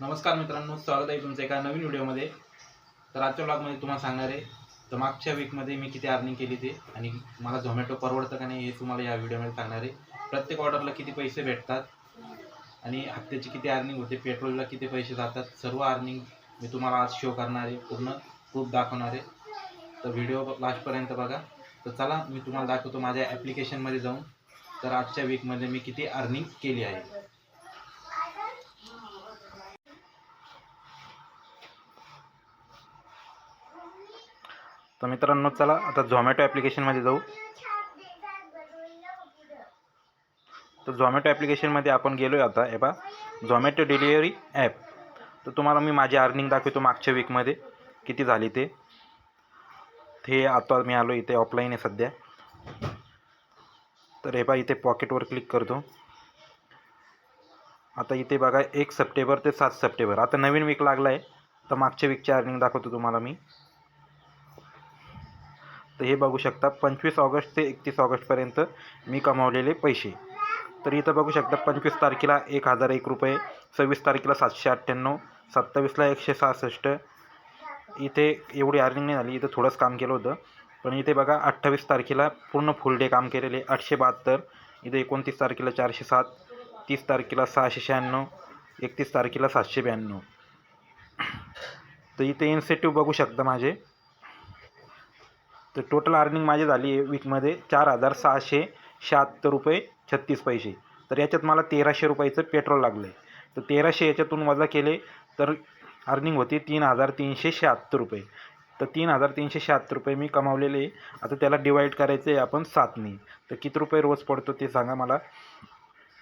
नमस्कार मित्रांनो स्वागत आहे तुमचं एका नवीन व्हिडिओमध्ये. तर आजच्या ब्लॉगमध्ये तुम्हाला सांगणार आहे तर मागच्या वीकमध्ये मी किती अर्निंग केली ते आणि मला झोमॅटो परवडतं का नाही हे तुम्हाला या व्हिडिओमध्ये सांगणार आहे. प्रत्येक ऑर्डरला किती पैसे भेटतात आणि हप्त्याची किती अर्निंग होते पेट्रोलला किती पैसे जातात सर्व अर्निंग मी तुम्हाला आज शो करणार आहे पूर्ण प्रूफ दाखवणार आहे. तर व्हिडिओ लास्टपर्यंत बघा. तर चला मी तुम्हाला दाखवतो माझ्या ॲप्लिकेशनमध्ये जाऊन. तर आजच्या वीकमध्ये मी किती अर्निंग केली आहे. तर मित्रांनो चला आता झोमॅटो ॲप्लिकेशनमध्ये जाऊ. तर झोमॅटो ॲप्लिकेशनमध्ये आपण गेलो आहे आता हे बा झोमॅटो डिलिव्हरी ॲप तर तुम्हाला मी माझी अर्निंग दाखवतो मागच्या वीकमध्ये किती झाली ते? ते आता मी आलो इथे ऑफलाईन आहे सध्या. तर हे बा इथे पॉकेटवर क्लिक करतो. आता इथे बघा एक सप्टेंबर ते सात सप्टेंबर. आता नवीन वीक लागला आहे तर मागच्या वीकची अर्निंग दाखवतो तुम्हाला मी. तर हे बघू शकता पंचवीस ऑगस्ट ते एकतीस ऑगस्टपर्यंत मी कमावलेले पैसे. तर इथं बघू शकता पंचवीस तारखेला एक हजार एक रुपये सव्वीस तारखेला सातशे अठ्ठ्याण्णव सत्तावीसला एकशे सहासष्ट. इथे एवढी अर्निंग नाही झाली इथं थोडंच काम केलं होतं. पण इथे बघा अठ्ठावीस तारखेला पूर्ण फुल डे काम केलेले आठशे बहात्तर. इथे एकोणतीस तारखेला चारशे सात तीस तारखेला सहाशे शहाण्णव एकतीस तारखेला सातशे ब्याण्णव. तर इथे इन्सेटिव्ह बघू शकता माझे. तर टोटल अर्निंग माझी झाली आहे वीकमध्ये चार हजार सहाशे शहात्तर रुपये छत्तीस पैसे. तर याच्यात मला तेराशे रुपयाचं पेट्रोल लागलं आहे तर तेराशे याच्यातून वजा केले तर अर्निंग होती तीन हजार तीनशे शहात्तर रुपये. तर तीन हजार तीनशे शहात्तर रुपये मी कमावलेले आता त्याला डिवाईड करायचं आहे आपण सातने. तर किती रुपये रोज पडतो ते सांगा मला.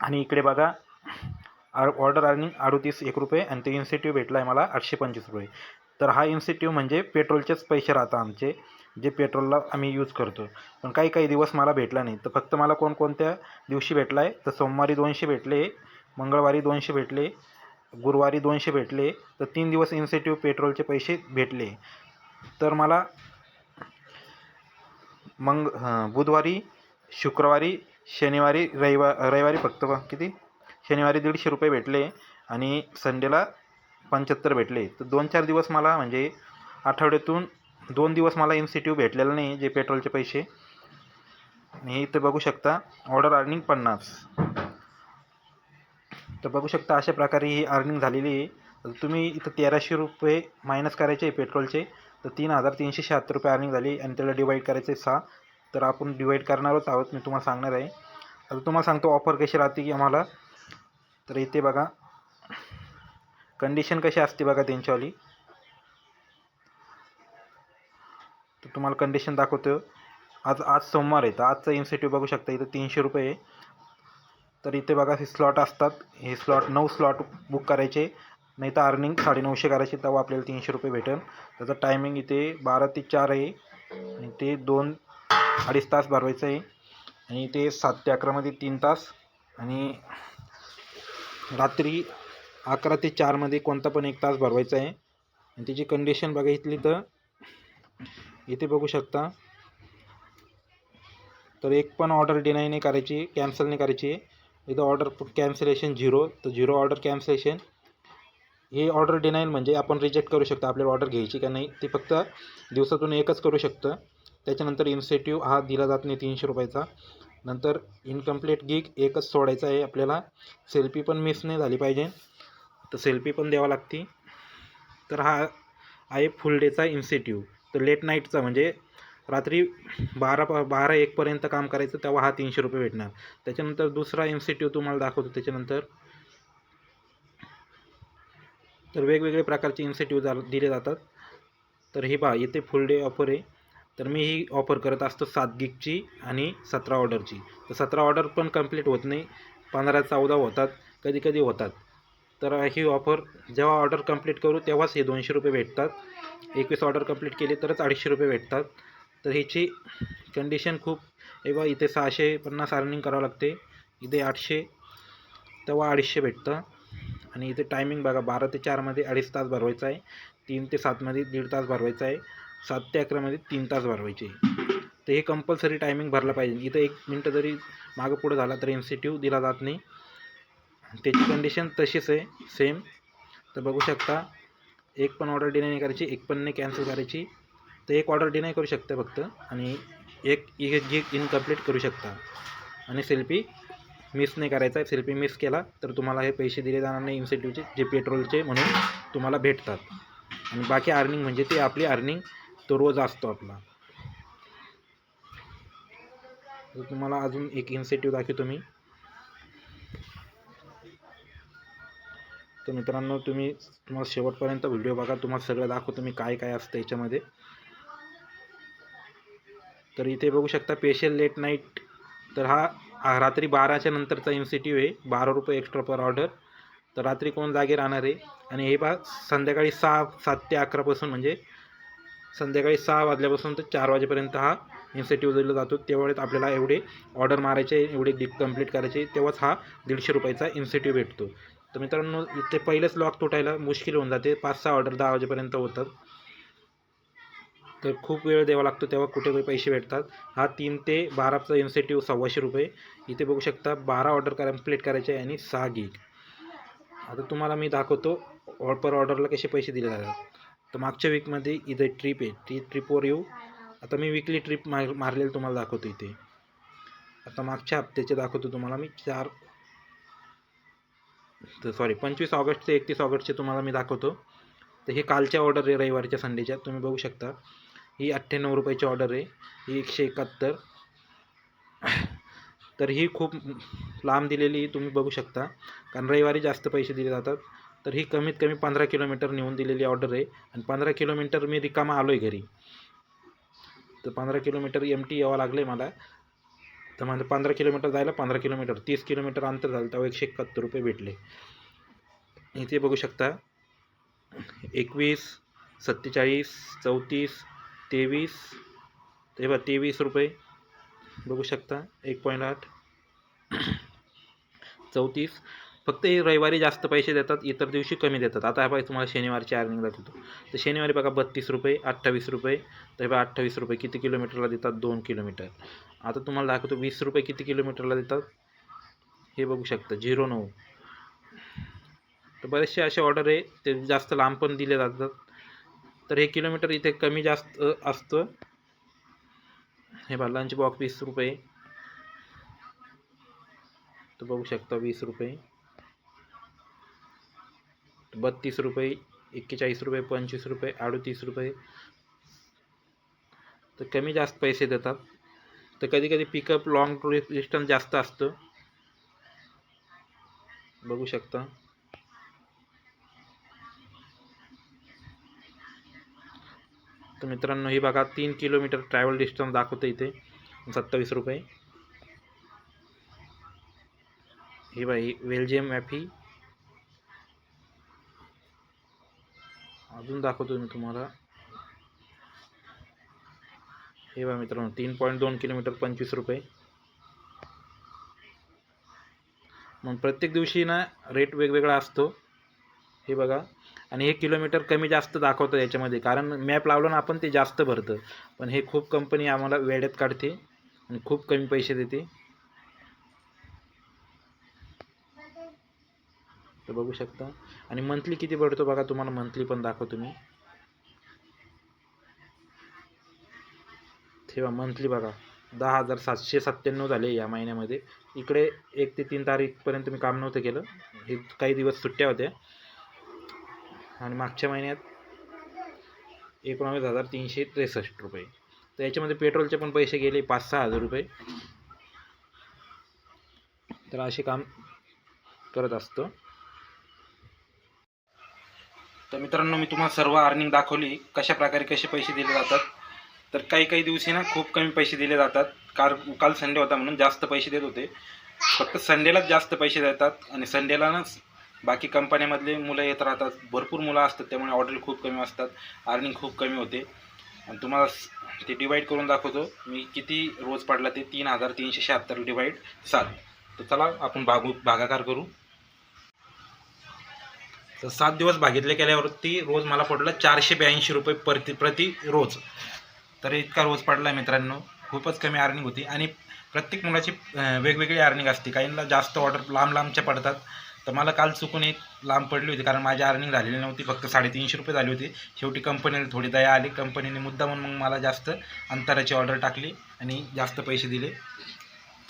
आणि इकडे बघा ऑर्डर अर्निंग अडोतीस एक रुपये आणि ते इन्सेटिव्ह भेटला आहे मला आठशे पंचवीस रुपये. तर हा इन्सेटिव्ह म्हणजे पेट्रोलचेच पैसे राहतात आमचे. जे पेट्रोलला आम्ही यूज करतो पण काही काही दिवस मला भेटला नाही. तर फक्त मला कोणकोणत्या दिवशी भेटला आहे तर सोमवारी दोनशे भेटले मंगळवारी दोनशे भेटले गुरुवारी दोनशे भेटले तर तीन दिवस इन्सेटिव्ह पेट्रोलचे पैसे भेटले. तर मला मंग बुधवारी शुक्रवारी शनिवारी रविवार रविवारी फक्त किती? शनिवारी दीडशे रुपये भेटले आणि संडेला पंच्याहत्तर भेटले. तर दोन चार दिवस मला म्हणजे आठवड्यातून दोन दिवस मला इन्सेटिव्ह भेटलेलं नाही जे पेट्रोलचे पैसे. आणि इथं बघू शकता ऑर्डर अर्निंग पन्नास. तर बघू शकता अशा प्रकारे ही अर्निंग झालेली आहे. तुम्ही इथं तेराशे रुपये मायनस करायचे आहे पेट्रोलचे. तर तीन हजार तीनशे शहात्तर रुपये अर्निंग झाली आणि त्याला डिवाईड करायचे सहा. तर आपण डिवाईड करणारच आहोत मी तुम्हाला सांगणार आहे. आता तुम्हाला सांगतो ऑफर कशी राहते की आम्हाला. तर इथे बघा. कंडिशन कशी असते बघा त्यांच्यावाली. तर तुम्हाला कंडिशन दाखवतो आज आज सोमवार आहे तर आजचा इन्सेटिव्ह बघू शकता इथं तीनशे रुपये आहे. तर इथे बघा हे स्लॉट असतात. हे स्लॉट नऊ स्लॉट बुक करायचे. नाही तर अर्निंग साडेनऊशे करायचे तेव्हा आपल्याला तीनशे रुपये भेटेल. त्याचं टायमिंग इथे बारा ते चार आहे. आणि ते दोन अडीच तास भरवायचं आहे. आणि ते सात ते अकरामध्ये तीन तास. आणि रात्री अकरा ते चारमध्ये कोणता पण एक तास भरवायचा आहे. आणि त्याची कंडिशन बघा इथली तर इथे बघू शकता. तर एक पण ऑर्डर डिनाय नाही करायची कॅन्सल नाही करायची. इथं ऑर्डर कॅन्सलेशन झिरो तर झिरो ऑर्डर कॅन्सलेशन हे ऑर्डर डिनाईल म्हणजे आपण रिजेक्ट करू शकतो आपल्याला ऑर्डर घ्यायची का नाही ते फक्त दिवसातून एकच करू शकतं. त्याच्यानंतर इन्सेटिव्ह हा दिला जात नाही तीनशे रुपयाचा. नंतर इनकम्प्लीट गिग एकच सोडायचा आहे आपल्याला. सेल्फी पण मिस नाही झाली पाहिजे. तर सेल्फी पण द्यावा लागते. तर हा आहे फुल डेचा इन्सेटिव्ह तर लेट नाईटचा म्हणजे रात्री बारा प बारा एकपर्यंत काम करायचं तेव्हा हा तीनशे रुपये भेटणार. त्याच्यानंतर दुसरा इन्सेटिव्ह तुम्हाला दाखवतो. त्याच्यानंतर तर वेगवेगळे प्रकारचे इन्सेटिव्ह जा दिले जातात. तर हे पहा इथे फुल डे ऑफर आहे. तर मी ही ऑफर करत असतो सात गिगची आणि सतरा ऑर्डरची तर सतरा ऑर्डर पण कंप्लीट होत नाही. पंधरा चौदा होतात. कधी कधी होतात. तर ही ऑफर जेव्हा ऑर्डर कंप्लीट करू तेव्हाच हे दोनशे रुपये भेटतात. एकवीस ऑर्डर कंप्लीट केली तरच अडीचशे रुपये भेटतात. तर ह्याची कंडिशन खूप हे इथे सहाशे पन्नास अर्निंग करावं लागते. इथे आठशे तेव्हा अडीचशे भेटतं. आणि इथे टायमिंग बघा बारा ते चारमध्ये अडीच तास भरवायचा आहे. तीन ते सातमध्ये दीड तास भरवायचा आहे. सात ते अकरामध्ये तीन तास भरवायचे. तर हे कंपल्सरी टायमिंग भरला पाहिजे. इथं एक मिनटं जरी मागं पुढं झाला तर इन्सेटिव्ह दिला जात नाही. त्याची कंडिशन तशीच आहे सेम तर बघू शकता एक पण ऑर्डर डिनाय नाही करायची एक पण नाही कॅन्सल करायची. तर एक ऑर्डर डिनाय करू शकता फक्त आणि एक एक इनकम्प्लीट करू शकता. आणि सेल्फी मिस नाही करायचा सेल्फी मिस केला तर तुम्हाला हे पैसे दिले जाणार नाही इन्सेंटिव्हचे जे पेट्रोलचे म्हणून तुम्हाला भेटतात. आणि बाकी अर्निंग म्हणजे ते आपली अर्निंग तो रोज असतो आपला. तर तुम्हाला अजून एक इन्सेंटिव्ह दाखवतो मी. तर मित्रांनो तुम्ही तुम्हाला शेवटपर्यंत व्हिडिओ बघा. तुम्हाला सगळं दाखवतो मी काय काय असतं याच्यामध्ये. तर इथे बघू शकता स्पेशल लेट नाईट तर हा रात्री बाराच्या नंतरचा इन्सेंटिव्ह आहे. बारा रुपये एक्स्ट्रा पर ऑर्डर तर रात्री कोण जागे राहणार आहे? आणि हे बा संध्याकाळी सहा सात ते अकरापासून म्हणजे संध्याकाळी सहा वाजल्यापासून तर चार वाजेपर्यंत हा इन्सेटिव्ह दिला जातो. तेवढ्यात आपल्याला एवढे ऑर्डर मारायचे एवढे डीप कंप्लीट करायचे. तेव्हाच हा दीडशे रुपयाचा इन्सेंटिव्ह भेटतो. तर मित्रांनो इथे पहिलेच लॉक तुटायला मुश्किल होऊन जाते. पाच सहा ऑर्डर दहा वाजेपर्यंत होतात तर खूप वेळ द्यावा लागतो तेव्हा कुठे पैसे भेटतात. हा तीन ते बाराचा इन्सेंटिव्ह सव्वाशे रुपये. इथे बघू शकता बारा ऑर्डर कंप्लीट करायचे आहे आणि सहा गिग आता तुम्हाला मी दाखवतो पर ऑर्डरला कसे पैसे दिले जातात. तर मागच्या वीकमध्ये इथे ट्रिप आहे. ती ट्रिपवर येऊ. आता मी विकली ट्रिप मार मारलेली तुम्हाला दाखवतो इथे. आता मागच्या हप्त्याचे दाखवतो तुम्हाला मी. चार तर सॉरी पंचवीस ऑगस्ट ते एकतीस ऑगस्टचे तुम्हाला मी दाखवतो. तर हे कालच्या ऑर्डर आहे रविवारच्या संडेच्या तुम्ही बघू शकता. ही अठ्ठ्याण्णव रुपयाची ऑर्डर आहे ही एकशे एकाहत्तर. तर ही खूप लांब दिलेली तुम्ही बघू शकता. कारण रविवारी जास्त पैसे दिले जातात. तर ही कमीत कमी पंधरा किलोमीटर नेऊन दिलेली ऑर्डर आहे. आणि पंधरा किलोमीटर मी रिकामा आलो आहे घरी. तर पंधरा किलोमीटर एम टी यावं लागलं आहे मला. तर म्हणजे पंधरा किलोमीटर जायला पंधरा किलोमीटर तीस किलोमीटर अंतर झालं तेव्हा एकशे एकाहत्तर रुपये भेटले. इथे बघू शकता एकवीस सत्तेचाळीस चौतीस तेवीस ते बघा तेवीस रुपये. बघू शकता एक पॉईंट आठ. चौतीस फक्त हे रविवारी जास्त पैसे देतात इतर दिवशी कमी देतात. आता हा तुम्हाला शनिवारची अर्निंग दाखवतो. तर शनिवारी बघा बत्तीस रुपये अठ्ठावीस रुपये तर बघा अठ्ठावीस रुपये किती किलोमीटरला देतात? दोन किलोमीटर. आता तुम्हाला दाखवतो वीस रुपये किती किलोमीटरला देतात? हे बघू शकता झिरो नऊ. तर बरेचसे असे ऑर्डर आहे ते जास्त लांब पण दिले जातात. तर हे किलोमीटर इथे कमी जास्त असतं. हे बघा लंच बॉक्स वीस रुपये. तर बघू शकता वीस रुपये. बत्तीस रुपये एक्केचाळीस रुपये पंचवीस रुपये अडतीस रुपये. तर कमी जास्त पैसे देतात. तर कधी कधी पिकअप लॉंग डिस्टन्स जास्त असतं. बघू शकता. तर मित्रांनो ही बघा तीन किलोमीटर ट्रॅव्हल डिस्टन्स दाखवते इथे. सत्तावीस रुपये. ही बाई वेलजियम मॅफी अजून दाखवतो मी तुम्हाला. हे बघा मित्रांनो तीन पॉईंट दोन किलोमीटर पंचवीस रुपये. मग प्रत्येक दिवशी ना रेट वेगवेगळा असतो. हे बघा. आणि हे किलोमीटर कमी जास्त दाखवतं याच्यामध्ये कारण मॅप लावलं ना आपण ते जास्त भरतं. पण हे खूप कंपनी आम्हाला वेळेत काढते आणि खूप कमी पैसे देते. तर बघू शकता. आणि मंथली किती पडतो बघा तुम्हाला मंथली पण दाखवतो मी. ठेवा मंथली बघा. दहा हजार सातशे सत्त्याण्णव झाले या महिन्यामध्ये. इकडे एक ते तीन तारीखपर्यंत मी काम नव्हतं केलं. हे काही दिवस सुट्ट्या होत्या. आणि मागच्या महिन्यात एकोणावीस हजार तीनशे त्रेसष्ट रुपये. तर याच्यामध्ये पेट्रोलचे पण पैसे गेले पाच सहा हजार रुपये. तर असे काम करत असतो. मित्रांनो मी तुम्हाला सर्व अर्निंग दाखवली. कशा प्रकारे कसे पैसे दिले जातात. तर काही काही दिवशी ना खूप कमी पैसे दिले जातात. काल काल संडे होता म्हणून जास्त पैसे देत होते. फक्त संडेलाच जास्त पैसे देतात. आणि संडेला ना बाकी कंपन्यामधले मुलं येत राहतात. भरपूर मुलं असतात त्यामुळे ऑर्डर खूप कमी असतात. अर्निंग खूप कमी होते. आणि तुम्हाला ते डिवाईड करून दाखवतो. मी किती रोज पडला ते? तीन हजार तीनशे शहात्तर डिवाईड सात. तर चला आपण भागू भागाकार करू. तर सात दिवस भागितले केल्यावरती रोज मला पडला चारशे ब्याऐंशी रुपये प्रति प्रति रोज. तर इतका रोज पडला मित्रांनो. खूपच कमी अर्निंग होती. आणि प्रत्येक मुलाची वेगवेगळी अर्निंग असते. काहींना जास्त ऑर्डर लांब लांबच्या पडतात. तर मला काल चुकून एक लांब पडली होती कारण माझी अर्निंग झालेली नव्हती. फक्त साडेतीनशे रुपये झाली होती. शेवटी कंपनीला थोडी दया आली. कंपनीने मुद्दा म्हणून मग मला जास्त अंतराची ऑर्डर टाकली आणि जास्त पैसे दिले.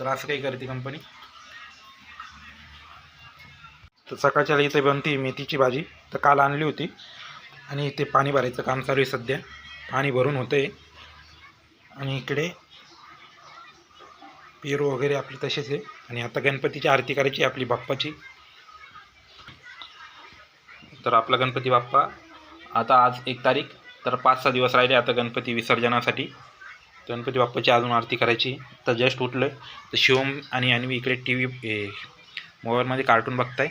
तर असं काही करते कंपनी तर सकाळच्या इथे बनती मेथीची भाजी. तर काल आणली होती. आणि इथे पाणी भरायचं काम चालू आहे सध्या. पाणी भरून होतं आहे आणि इकडे पेरू वगैरे आपली तसेच आहे. आणि आता गणपतीची आरती करायची आहे आपली बाप्पाची. तर आपला गणपती बाप्पा आता आज एक तारीख. तर पाच सहा दिवस राहिले आता गणपती विसर्जनासाठी. गणपती बाप्पाची अजून आरती करायची तर जस्ट उठलं तर शिवम आणि अन्वी इकडे टी व्ही मोबाईलमध्ये कार्टून बघताय.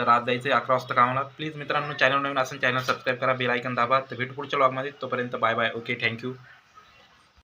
तर आज जायचं आहे अकरा वाजता कामाला. प्लीज मित्रांनो चॅनल नवीन असेल चॅनल सबस्क्राईब करा बेल ऐकन दाबा. तर भेट पुढच्या ब्लॉगमध्ये तोपर्यंत बाय बाय ओके थँक्यू